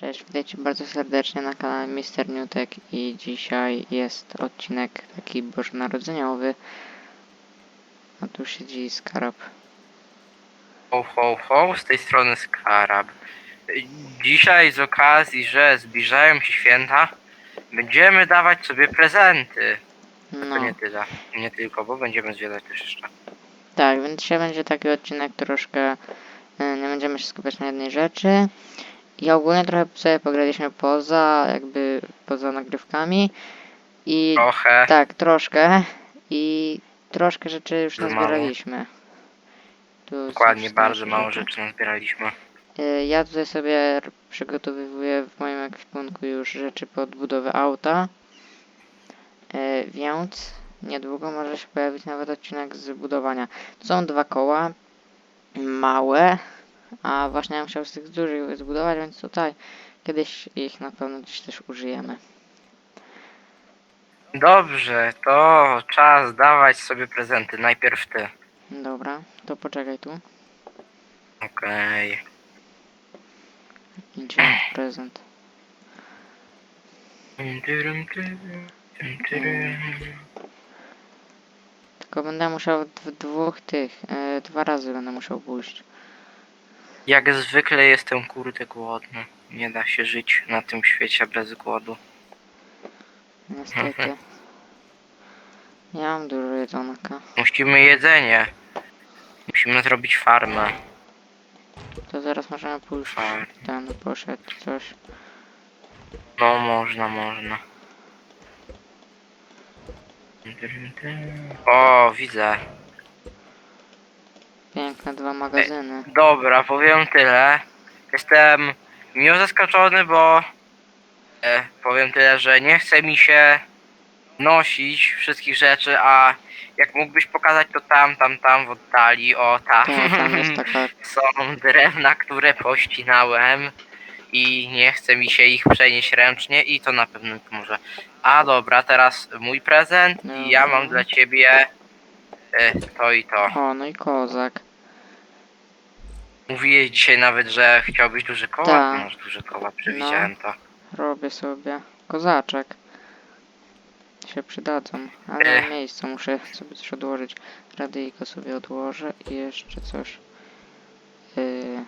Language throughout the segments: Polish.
Cześć, witajcie bardzo serdecznie na kanale Mister Newtek i dzisiaj jest odcinek taki bożonarodzeniowy. A tu siedzi Skarab. Ho, ho, ho, z tej strony Skarab. Dzisiaj z okazji, że zbliżają się święta, będziemy dawać sobie prezenty. To No, nie tyle, nie tylko, bo będziemy zwiedzać też jeszcze. tak, więc dzisiaj będzie taki odcinek troszkę, e, nie będziemy się skupiać na jednej rzeczy. I ogólnie trochę sobie pograliśmy poza, jakby poza nagrywkami. I Trochę, tak, troszkę. I troszkę rzeczy już Za mało. nazbieraliśmy. Tu są dokładnie, wszystkie bardzo nasze mało rzeczy. rzeczy nazbieraliśmy. Y, Ja tutaj sobie r- przygotowywuję w moim ekwipunku już rzeczy pod budowę auta. Y, Więc niedługo może się pojawić nawet odcinek z budowania. To są dwa koła, małe, a właśnie ja chciał z tych dużych zbudować, więc tutaj kiedyś ich na pewno gdzieś też użyjemy. Dobrze, to czas dawać sobie prezenty. Najpierw ty. Dobra, to poczekaj tu. Okej. Idzie prezent. Tylko będę musiał w dwóch tych, y, dwa razy będę musiał pójść. Jak zwykle jestem kurde głodny. Nie da się żyć na tym świecie bez głodu. Niestety. Ja mam dużo jedzonka. Musimy jedzenie. Musimy zrobić farmę. To zaraz możemy pójść. Farm. Ten poszedł coś. No można, można. O, widzę. Piękne dwa magazyny. Dobra, powiem tyle. Jestem miło zaskoczony, bo e, powiem tyle, że nie chce mi się nosić wszystkich rzeczy, a jak mógłbyś pokazać to tam, tam, tam w oddali, o tam. Tak, tam jest taka. Są drewna, które pościnałem i nie chce mi się ich przenieść ręcznie i to na pewno pomoże. A dobra, teraz mój prezent i ja mam Dobra. dla ciebie e, to i to. O, no i kozak. Mówiłeś dzisiaj nawet, że chciałbyś duże koła, Tak. masz duże koła, przewidziałem to. Robię sobie. Kozaczek. Się przydadzą. Ale Ech. miejsce, muszę sobie coś odłożyć. Radyjko sobie odłożę i jeszcze coś. Yy...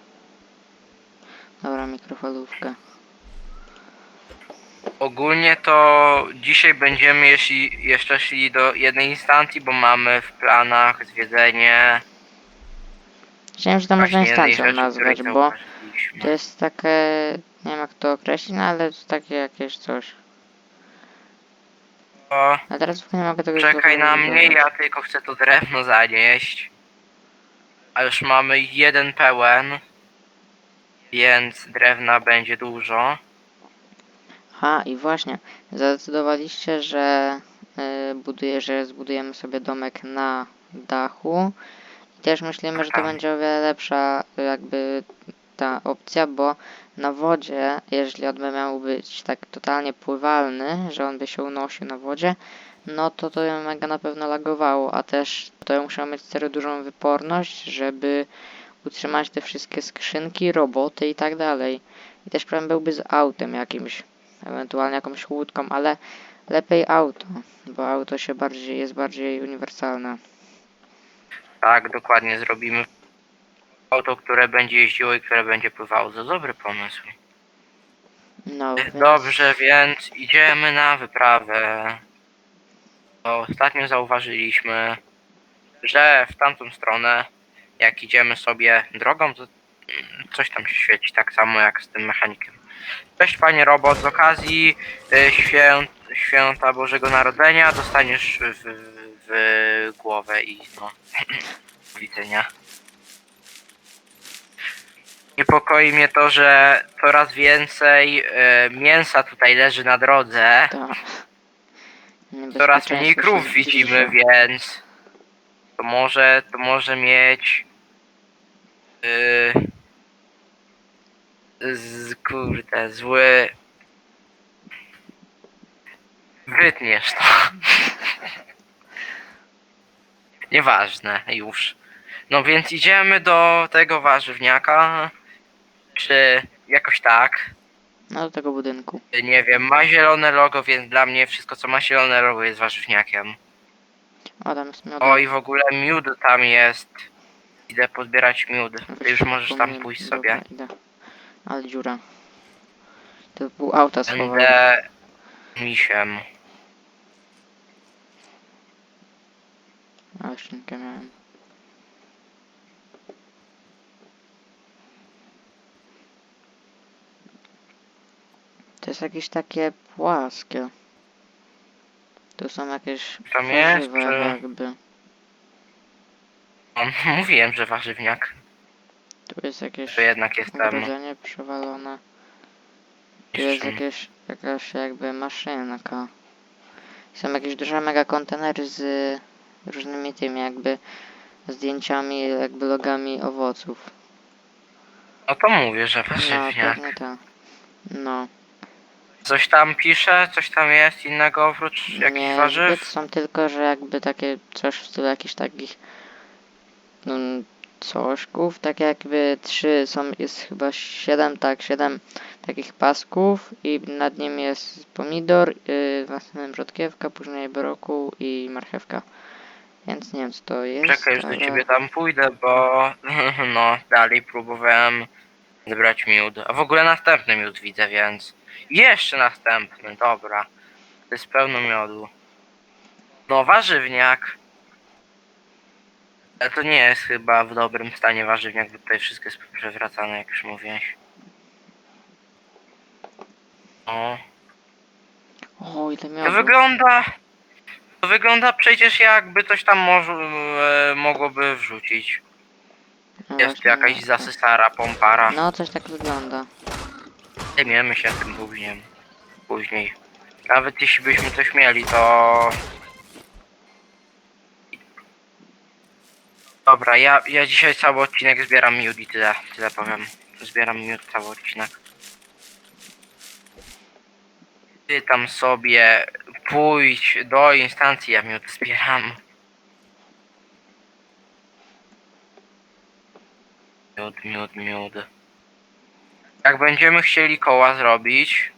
Dobra, mikrofalówkę. Ogólnie to dzisiaj będziemy jeśli jeszcze szli do jednej instancji, bo mamy w planach zwiedzenie Chciałem, że to można instancją nazwać, bo. To jest takie, nie wiem jak to określić, no ale to takie jakieś coś. O, A teraz w ogóle nie mogę tego Czekaj na mnie, ja tylko chcę to drewno zanieść. A już mamy jeden pełen. Więc drewna będzie dużo. A i właśnie, zadecydowaliście, że y, buduje, że zbudujemy sobie domek na dachu. Też myślimy, że to Tak. będzie o wiele lepsza jakby ta opcja, bo na wodzie, jeżeli on by miał być tak totalnie pływalny, że on by się unosił na wodzie, no to to by mega na pewno lagowało, a też to musiał mieć serio dużą wyporność, żeby utrzymać te wszystkie skrzynki, roboty i tak dalej. I też problem byłby z autem jakimś, ewentualnie jakąś łódką, ale lepiej auto, bo auto się bardziej jest bardziej uniwersalne. Tak, dokładnie zrobimy. Auto, które będzie jeździło i które będzie pływało. To dobry pomysł. No, więc... Dobrze, więc idziemy na wyprawę. Bo ostatnio zauważyliśmy, że w tamtą stronę, jak idziemy sobie drogą, to mm, coś tam się świeci, tak samo jak z tym mechanikiem. Cześć panie robot, z okazji y, święta Bożego Narodzenia dostaniesz w, w głowę i no, do widzenia. Niepokoi mnie to, że coraz więcej e, mięsa tutaj leży na drodze. To... Coraz mniej niebezpieczeństwo krów się widzimy, zbliża. więc to może, to może mieć yy, z, kurde, zły wytniesz to. Nieważne, już. No więc idziemy do tego warzywniaka, czy jakoś tak. No do tego budynku. Nie wiem, ma zielone logo, więc dla mnie wszystko co ma zielone logo jest warzywniakiem. Jest. O i w ogóle miód tam jest. Idę pozbierać miód. Ty już możesz tam pójść sobie. Dobra, idę. Ale dziura. To pół auta schował. Będę misiem. A szynkę miałem. To jest jakieś takie płaskie. Tu są jakieś Tam jest, warzywa czy- jakby. O, mówiłem, że warzywniak. Tu jest jakieś Że jednak jestem. ogrodzenie przewalone. Tu jest mistrzem. jakieś, jakaś jakby maszynka. Są jakieś duże mega kontenery z różnymi tymi jakby zdjęciami, jakby logami owoców. No to mówię, że No, warzywniak. pewnie tak. No, Coś tam pisze? Coś tam jest innego oprócz jakichś nie warzyw? są tylko, że jakby takie coś w stylu jakichś takich no, cośków, tak jakby trzy są, jest chyba siedem, tak, siedem takich pasków i nad nim jest pomidor, yy, następnym rzodkiewka, później brokuł i marchewka. Więc nie wiem co to jest. Czekaj, już do ale- ciebie tam pójdę, bo no dalej próbowałem zebrać miód. A w ogóle następny miód widzę, więc jeszcze następny, dobra. To jest pełno miodu. No warzywniak. Ale to nie jest chyba w dobrym stanie warzywniak, bo tutaj wszystko jest przewracane, jak już mówiłeś. O. O, ile To wygląda. To wygląda przecież jakby coś tam może, e, mogłoby wrzucić. No Jest właśnie, jakaś zasysara, pompara. No, coś tak wygląda. Zajmiemy się tym później. Później. Nawet jeśli byśmy coś mieli, to... Dobra, ja, ja dzisiaj cały odcinek zbieram miód i tyle, tyle powiem. Zbieram miód cały odcinek. Ty tam sobie pójdź do instancji, ja miód zbieram. Miód, miód, miód. Jak będziemy chcieli koła zrobić,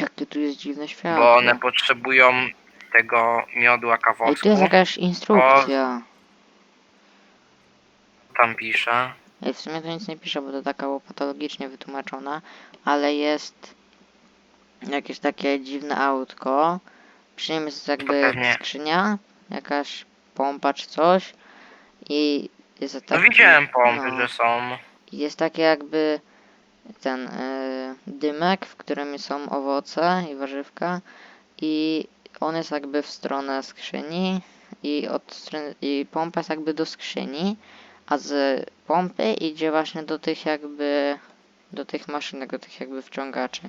Jakie tu jest dziwne światło. bo one potrzebują tego miodu Ej, tu jest jakaś instrukcja. tam pisze. Ej, w sumie to nic nie pisze, bo to taka było patologicznie wytłumaczona, ale jest jakieś takie dziwne autko. Przy nim jest jakby pewnie. skrzynia, jakaś pompa czy coś i jest No taki, widziałem pompy, no, że są. jest takie jakby ten y, dymek, w którym są owoce i warzywka i on jest jakby w stronę skrzyni i od strony, i pompa jest jakby do skrzyni, a z pompy idzie właśnie do tych jakby do tych maszynek, do tych jakby wciągaczy.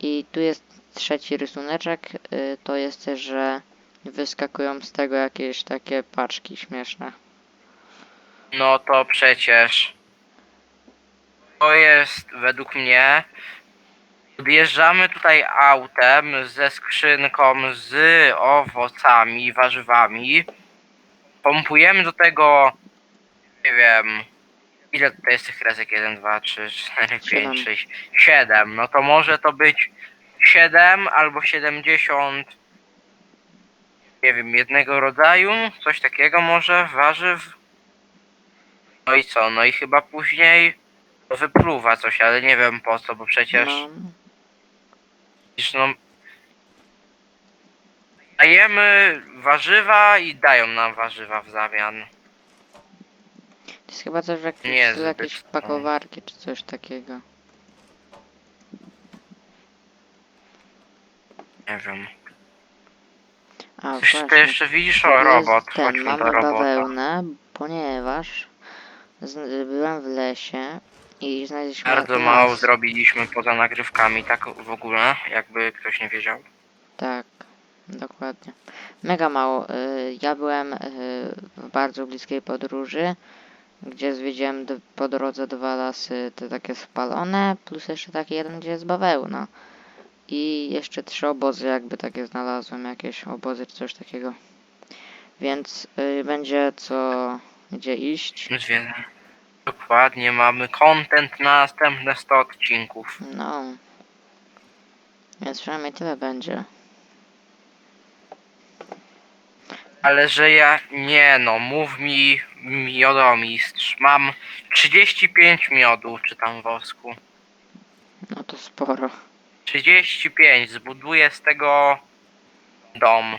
I tu jest trzeci rysuneczek, y, to jest też, że wyskakują z tego jakieś takie paczki śmieszne. No to przecież. To jest według mnie. Podjeżdżamy tutaj autem ze skrzynką z owocami, warzywami. Pompujemy do tego. Nie wiem. Ile tutaj jest tych kresek? 1, 2, 3, 4, 5, Siedem. 6, 7. No to może to być 7 albo 70. Nie wiem, jednego rodzaju, coś takiego może, warzyw. No i co? No i chyba później to wypluwa coś, ale nie wiem po co, bo przecież No, no dajemy warzywa i dają nam warzywa w zamian. To jest chyba coś w jakimś, Nie, jakieś zbyt, pakowarki czy coś takiego. Nie wiem. A Coś ty właśnie. jeszcze widzisz? O, robot. Ten, Chodźmy mamy do robota. bawełnę, ponieważ z, byłem w lesie i znaleźliśmy Bardzo mało zrobiliśmy poza nagrywkami, tak w ogóle, jakby ktoś nie wiedział. Tak, dokładnie. Mega mało. Y, Ja byłem y, w bardzo bliskiej podróży, gdzie zwiedziłem d- po drodze dwa lasy te takie spalone, plus jeszcze taki jeden, gdzie jest bawełna. I jeszcze trzy obozy jakby takie znalazłem, jakieś obozy czy coś takiego. Więc y, będzie co gdzie iść. Dokładnie, mamy content na następne 100 odcinków. No, Więc przynajmniej tyle będzie. Ale że ja. Nie no, mów mi miodomistrz. Mam 35 miodu, czy tam wosku. No to sporo. 35, zbuduję z tego dom.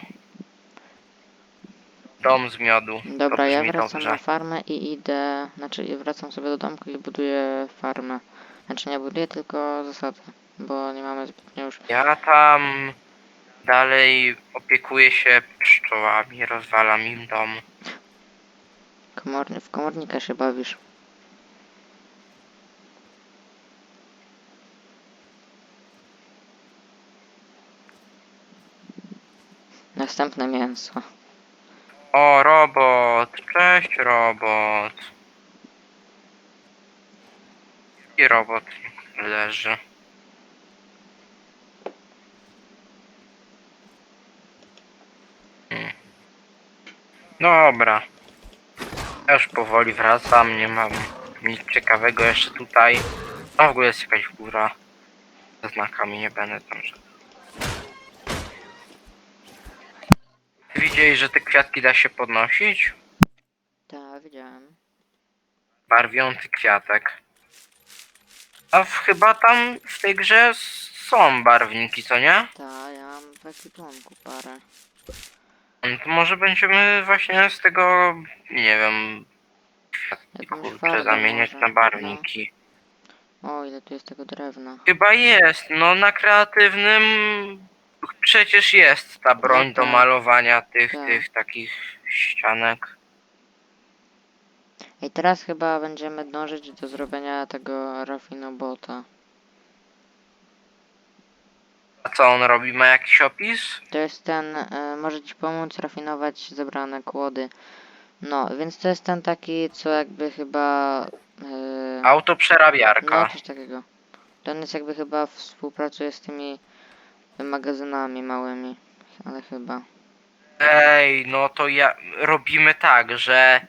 Dom z miodu. Dobra, to ja brzmi wracam dobrze. na farmę i idę, znaczy wracam sobie do domku i buduję farmę. Znaczy nie buduję, tylko zasadzę, bo nie mamy zbytnio już. Ja tam dalej opiekuję się pszczołami, rozwalam im dom. Komorni w komornika się bawisz. Następne mięso. O, robot! Cześć, robot! I robot leży. Hmm. Dobra. Ja już powoli wracam, nie mam nic ciekawego jeszcze tutaj. No w ogóle jest jakaś góra. Ze znakami nie będę tam szedł. Widzieli, że te kwiatki da się podnosić? Tak, widziałem. Barwiący kwiatek. A w, chyba tam w tej grze są barwniki, co nie? Tak, ja mam w ekwipunku parę. No To może będziemy właśnie z tego, nie wiem, kwiatki Jakąś kurczę zamieniać może, na barwniki. O, ile tu jest tego drewna. Chyba jest, no na kreatywnym przecież jest ta broń No do tak. malowania tych, Tak. tych takich ścianek. I teraz chyba będziemy dążyć do zrobienia tego rafinobota. A co on robi? Ma jakiś opis? To jest ten, e, może ci pomóc rafinować zebrane kłody. No, więc to jest ten taki, co jakby chyba... E, no, Autoprzerabiarka. coś takiego. Ten jest jakby chyba współpracuje z tymi magazynami małymi, ale chyba. Ej, no to ja robimy tak, że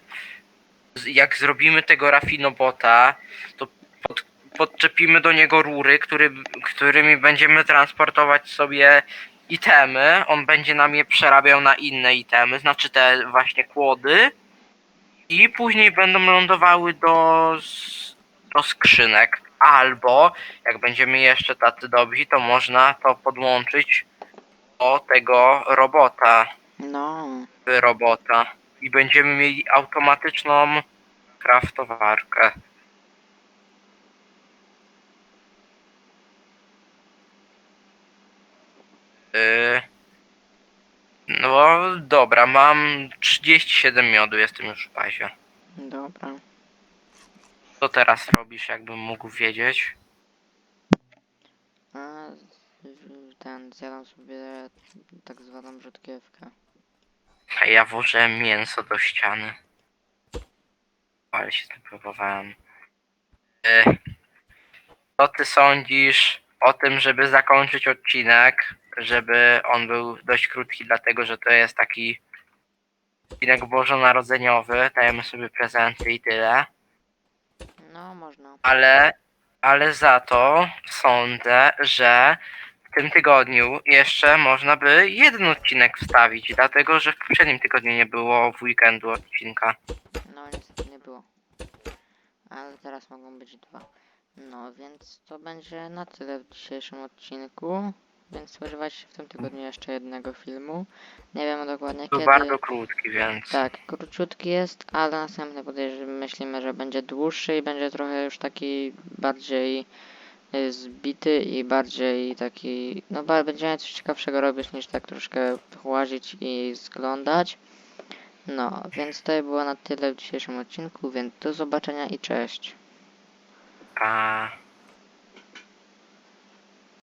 jak zrobimy tego rafinobota, to pod, podczepimy do niego rury, który, którymi będziemy transportować sobie itemy. On będzie nam je przerabiał na inne itemy, znaczy te właśnie kłody. I później będą lądowały do, do skrzynek. Albo jak będziemy jeszcze tacy dobrzy, to można to podłączyć do tego robota No, robota i będziemy mieli automatyczną kraftowarkę. Yy, no dobra, mam 37 miodu, jestem już w bazie. dobra. Co teraz robisz, jakbym mógł wiedzieć? A, ten, zjadam sobie tak zwaną rzutkiewkę. A ja włożyłem mięso do ściany. Ale się tym próbowałem. Yy, co ty sądzisz o tym, żeby zakończyć odcinek? Żeby on był dość krótki, dlatego że to jest taki odcinek bożonarodzeniowy. Dajemy sobie prezenty i tyle. No, można. Ale, ale za to sądzę, że w tym tygodniu jeszcze można by jeden odcinek wstawić, dlatego że w poprzednim tygodniu nie było w weekendu odcinka. No, niestety nie było. Ale teraz mogą być dwa. No, więc to będzie na tyle w dzisiejszym odcinku. Więc spodziewajcie się w tym tygodniu jeszcze jednego filmu. Nie wiemy dokładnie Był kiedy. bardzo krótki, więc. Tak, króciutki jest, ale następny podejrzewam, myślimy, że będzie dłuższy i będzie trochę już taki bardziej y, zbity i bardziej taki, no ba- będziemy coś ciekawszego robić niż tak troszkę łazić i zglądać. No, więc to było na tyle w dzisiejszym odcinku, więc do zobaczenia i cześć. A...